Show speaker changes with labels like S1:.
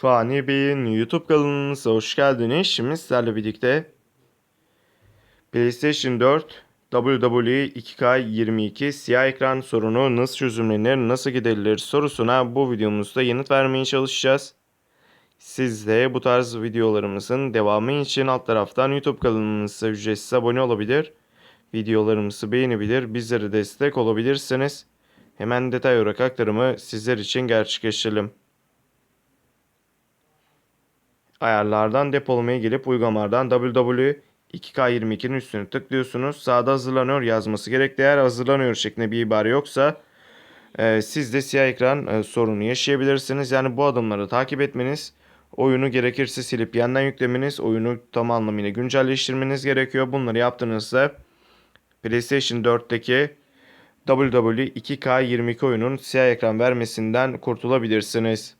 S1: Fani Bey'in YouTube kanalımıza hoş geldiniz. Şimdi sizlerle birlikte PlayStation 4 WWE 2K22 siyah ekran sorunu nasıl çözümlenir, nasıl giderilir sorusuna bu videomuzda yanıt vermeye çalışacağız. Siz de bu tarz videolarımızın devamı için alt taraftan YouTube kanalımıza ücretsiz abone olabilir, videolarımızı beğenebilir, bizlere destek olabilirsiniz. Hemen detay olarak aktarımı sizler için gerçekleştirelim. Ayarlardan depolamaya gelip uygulamalardan www.2K22'nin üstüne tıklıyorsunuz. Sağda hazırlanıyor yazması gerekli. Eğer hazırlanıyor şeklinde bir ibare yoksa e, siz de siyah ekran e, sorunu yaşayabilirsiniz. Yani bu adımları takip etmeniz, oyunu gerekirse silip yeniden yüklemeniz, oyunu tam anlamıyla güncelleştirmeniz gerekiyor. Bunları yaptığınızda PlayStation 4'teki WWE2K22 oyunun siyah ekran vermesinden kurtulabilirsiniz.